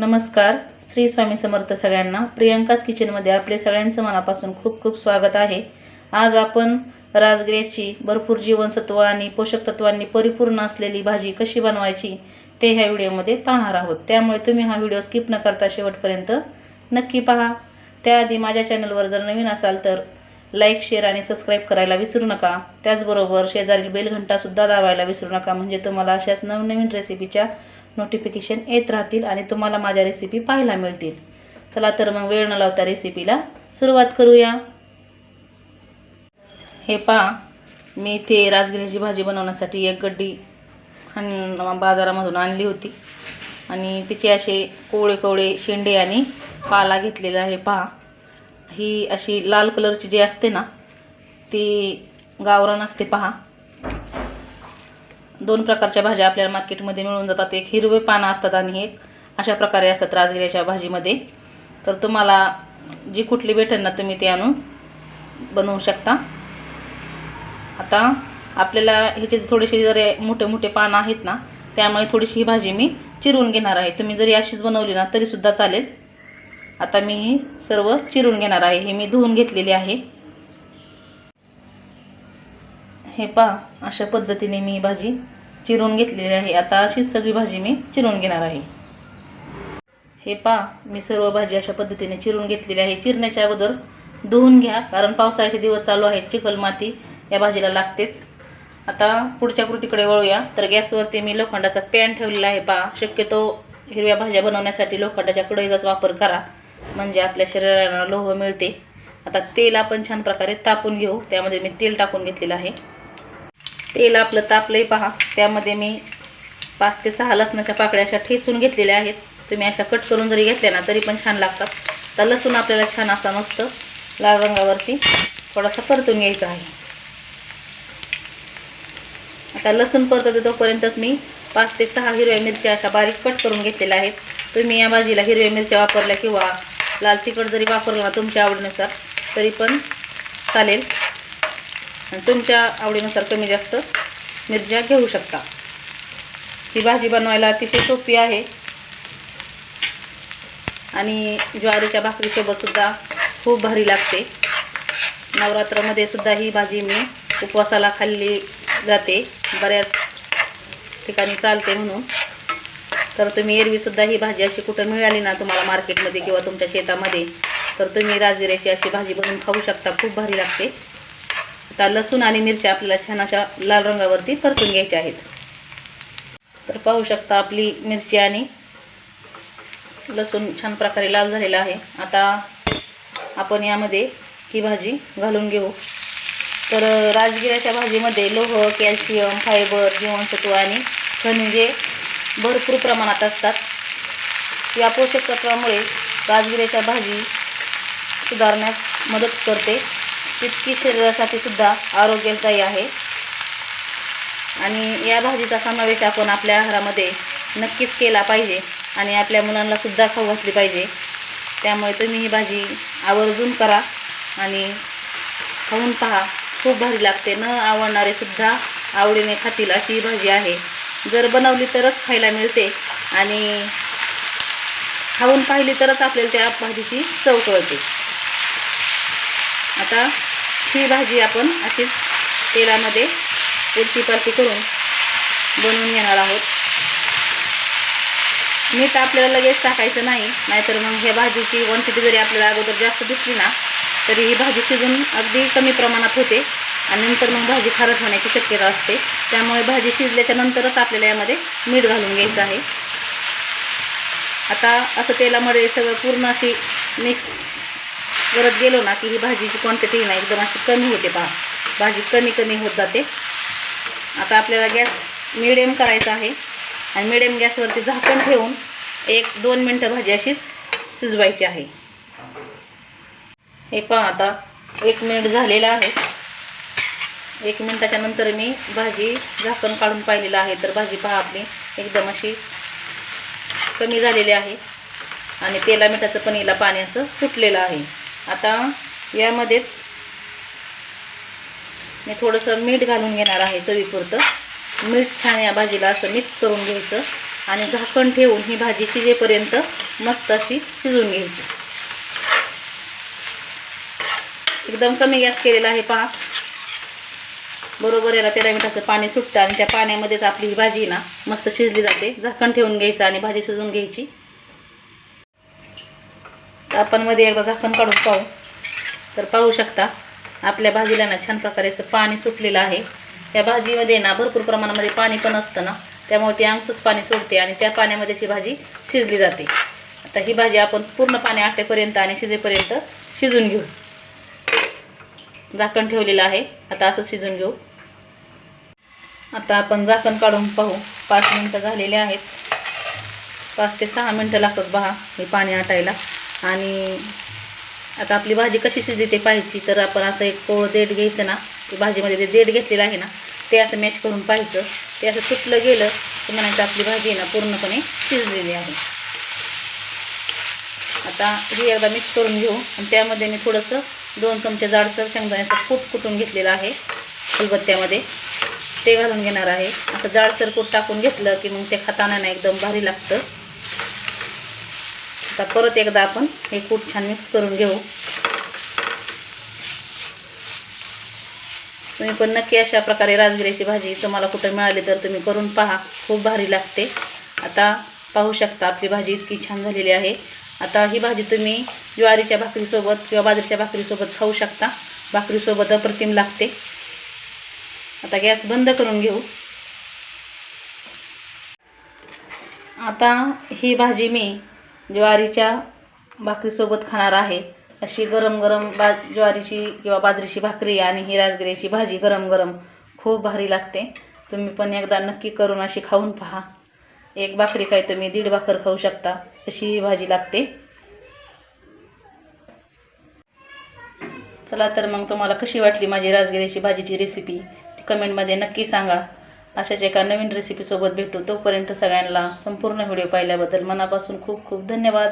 नमस्कार श्री स्वामी समर्थ सगळ्यांना. प्रियंकाच किचनमध्ये आपले सगळ्यांचं मनापासून खूप खूप स्वागत आहे. आज आपण राजगिऱ्याची भरपूर जीवनसत्व आणि पोषक तत्वांनी परिपूर्ण असलेली भाजी कशी बनवायची ते ह्या व्हिडिओमध्ये पाहणार आहोत. त्यामुळे तुम्ही हा व्हिडिओ स्किप न करता शेवटपर्यंत नक्की पहा. त्याआधी माझ्या चॅनलवर जर नवीन असाल तर लाईक शेअर आणि सबस्क्राईब करायला विसरू नका. त्याचबरोबर शेजारील बेलघंटासुद्धा दाबायला विसरू नका. म्हणजे तुम्हाला अशाच नवनवीन रेसिपीच्या नोटिफिकेशन येत राहतील आणि तुम्हाला माझ्या रेसिपी पाहायला मिळतील. चला तर मग वेळ न लावता रेसिपीला सुरुवात करूया. हे पहा मी इथे राजगिरीची भाजी बनवण्यासाठी एक गड्डी आणि बाजारामधून आणली होती. आणि तिचे असे कोवळे कोवळे शेंडे आणि पाला घेतलेला आहे पहा. ही अशी लाल कलरची जी असते ना ती गावरान असते पहा. दोन प्रकारच्या भाज्या आपल्याला मार्केटमध्ये मिळून जातात. एक हिरवे पानं असतात आणि एक अशा प्रकारे असतात राजगिऱ्याच्या भाजीमध्ये. तर तुम्हाला जी कुठली भेटेल ना तुम्ही ती आणून बनवू शकता. आता आपल्याला ह्याचे थोडेसे जरे मोठे मोठे पानं आहेत ना त्यामुळे थोडीशी ही भाजी मी चिरून घेणार आहे. तुम्ही जरी अशीच बनवली ना तरीसुद्धा चालेल. आता मी ही सर्व चिरून घेणार आहे. हे मी धुवून घेतलेली आहे. हे पहा अशा पद्धतीने मी भाजी चिरून घेतलेली आहे. आता अशीच सगळी भाजी मी चिरून घेणार आहे. हे पहा मी सर्व भाजी अशा पद्धतीने चिरून घेतलेली आहे. चिरण्याच्या अगोदर धुवून घ्या कारण पावसाळ्याचे दिवस चालू आहेत. चिखल माती या भाजीला लागतेच. आता पुढच्या कृतीकडे वळूया. तर गॅसवरती मी लोखंडाचा पॅन ठेवलेला आहे. पहा शक्यतो हिरव्या भाज्या बनवण्यासाठी लोखंडाच्या कढईचाच वापर करा. म्हणजे आपल्या शरीराला लोह मिळते. आता तेल आपण छान प्रकारे तापून घेऊ. त्यामध्ये मी तेल टाकून घेतलेलं आहे. तेल आपलं तापलंही पहा. त्यामध्ये मी पाच ते सहा लसणाच्या पाकळ्या अशा ठेचून घेतलेल्या आहेत. तुम्ही अशा कट करून जरी घेतल्या ना तरी पण छान लागतात. तर लसूण आपल्याला छान असा मस्त लाल रंगावरती थोडासा परतून घ्यायचा आहे. आता लसूण परतत तोपर्यंतच मी पाच ते सहा हिरव्या मिरच्या अशा बारीक कट करून घेतलेल्या आहेत. तुम्ही या भाजीला हिरव्या मिरच्या वापरल्या किंवा लाल तिखट जरी वापरला ना तुमच्या आवडीनुसार तरी पण चालेल. आणि तुमच्या आवडीनुसार कमी जास्त मिरच्या घेऊ शकता. ही भाजी बनवायला अतिशय सोपी आहे. आणि ज्वारीच्या भाकरीसोबतसुद्धा खूप भारी लागते. नवरात्रामध्ये सुद्धा ही भाजी मी उपवासाला खाल्ली जाते. बऱ्याच ठिकाणी चालते म्हणून. तर तुम्ही एरवीसुद्धा ही भाजी अशी कुठं मिळाली ना तुम्हाला मार्केटमध्ये किंवा तुमच्या शेतामध्ये तर तुम्ही राजगिऱ्याची अशी भाजी बनवून खाऊ शकता. खूप भारी लागते. आता लसूण आणि मिरच्या आपल्याला छान अशा लाल रंगावरती परतून घ्यायच्या आहेत. तर पाहू शकता आपली मिरची आणि लसूण छान प्रकारे लाल झालेला आहे. आता आपण यामध्ये ही भाजी घालून घेऊ. तर राजगिऱ्याच्या भाजीमध्ये लोह कॅल्शियम फायबर जीवनसत्व आणि खनिजे भरपूर प्रमाणात असतात. या पोषक तत्वामुळे राजगिऱ्याच्या भाजी सुधारण्यास मदत करते. तितकी शरीरासाठी सुद्धा आरोग्यदायी आहे. आणि या भाजीचा समावेश आपण आपल्या आहारामध्ये नक्कीच केला पाहिजे आणि आपल्या मुलांना सुद्धा खाऊ घातली पाहिजे. त्यामुळे तुम्ही ही भाजी आवर्जून करा आणि खाऊन पहा. खूप भारी लागते. न आवडणारे सुद्धा आवडीने खातील अशी ही भाजी आहे. जर बनवली तरच खायला मिळते आणि खाऊन पाहिली तरच आपल्याला त्या भाजीची चव कळते. आता ही भाजी आपण अशीच तेलामध्ये उलटी पालटी करून बनवून घेणार आहोत. मीठ आपल्याला लगेच टाकायचं नाही नाहीतर मग ह्या भाजीची क्वांटिटी जरी आपल्याला अगोदर जास्त दिसली ना तरी ही भाजी शिजून अगदी कमी प्रमाणात होते आणि नंतर मग भाजी खारट होण्याची शक्यता असते. त्यामुळे भाजी शिजल्याच्या नंतरच आपल्याला यामध्ये मीठ घालून घ्यायचं आहे. आता असं तेलामध्ये सगळं पूर्ण अशी मिक्स करत गेलो ना की ही भाजीची क्वांटिटी ना एकदम अशी कमी होते पहा. भाजी कमी कमी होत जाते. आता आपल्याला गॅस मिडियम करायचा आहे. आणि मिडियम गॅसवरती झाकण ठेवून एक दोन मिनटं भाजी अशीच शिजवायची आहे. हे पहा आता एक मिनिट झालेलं आहे. एक मिनिटाच्या नंतर मी भाजी झाकण काढून पाहिलेलं आहे. तर भाजी पहा आपली एकदम अशी कमी झालेली आहे. आणि तेला मिठाचं पण हिला पाणी असं सुटलेलं आहे. आता यामध्येच मी थोडंसं मीठ घालून घेणार आहे चवीपुरतं. मीठ छान या भाजीला असं मिक्स करून घ्यायचं आणि झाकण ठेवून ही भाजी शिजेपर्यंत मस्त अशी शिजून घ्यायची. एकदम कमी गॅस केलेला आहे पहा. बरोबर याला तेरा मिठाचं पाणी सुटतं आणि त्या पाण्यामध्येच आपली ही भाजी ना मस्त शिजली जाते. झाकण ठेवून घ्यायचं आणि भाजी शिजवून घ्यायची. आपण मध्ये एकदा झाकण काढून पाहू. तर पाहू शकता आपल्या भाजीला ना छान प्रकारे असं पाणी सुटलेलं आहे. त्या भाजीमध्ये ना भरपूर प्रमाणामध्ये पाणी पण असतं ना त्यामुळे ती अंगचंच पाणी सोडते आणि त्या पाण्यामध्ये ती भाजी शिजली जाते. आता ही भाजी आपण पूर्ण पाणी आटेपर्यंत आणि शिजेपर्यंत शिजून घेऊ. झाकण ठेवलेलं आहे आता असं शिजून घेऊ. आता आपण झाकण काढून पाहू. पाच मिनटं झालेले आहेत. पाच ते सहा मिनटं लागतात बहा हे पाणी आटायला. आणि आता आपली भाजी कशी शिजली ते पाहायची. तर आपण असं एक पोळ देठ घ्यायचं ना ते भाजीमध्ये ते देठ घेतलेलं आहे ना ते असं मॅश करून पाहायचं. ते असं तुटलं गेलं तर म्हणायचं आपली भाजी आहे ना पूर्णपणे शिजलेली आहे. आता ही एकदा मिक्स करून घेऊ. आणि त्यामध्ये मी थोडंसं दोन चमचे जाडसर शेंगदाण्याचं कूट कुटून घेतलेलं आहे फुलबत्त्यामध्ये ते घालून घेणार आहे. असं जाडसर कूट टाकून घेतलं की मग ते खाताना ना एकदम भारी लागतं. आता परत एकदा आपण हे कूट छान मिक्स करून घेऊ. तुम्ही पण नक्की अशा प्रकारे राजगिऱ्याची भाजी तुम्हाला कुठं मिळाली तर तुम्ही करून पहा. खूप भारी लागते. आता पाहू शकता आपली भाजी इतकी छान झालेली आहे. आता ही भाजी तुम्ही ज्वारीच्या भाकरीसोबत किंवा बाजरीच्या भाकरीसोबत खाऊ शकता. भाकरीसोबत अप्रतिम लागते. आता गॅस बंद करून घेऊ. आता ही भाजी मी ज्वारीच्या भाकरीसोबत खाणार आहे. अशी गरम गरम बा ज्वारीची किंवा बाजरीची भाकरी आणि ही राजगिऱ्याची भाजी गरम गरम खूप भारी लागते. तुम्ही पण एकदा नक्की करून अशी खाऊन पहा. एक भाकरी काय तुम्ही दीड भाकर खाऊ शकता अशी ही भाजी लागते. चला तर मग तुम्हाला कशी वाटली माझी राजगिऱ्याची भाजीची रेसिपी ती कमेंटमध्ये नक्की सांगा. अशाच एका नवीन रेसिपीसोबत भेटू. तोपर्यंत सगळ्यांना संपूर्ण व्हिडिओ पाहिल्याबद्दल मनापासून खूप खूप धन्यवाद.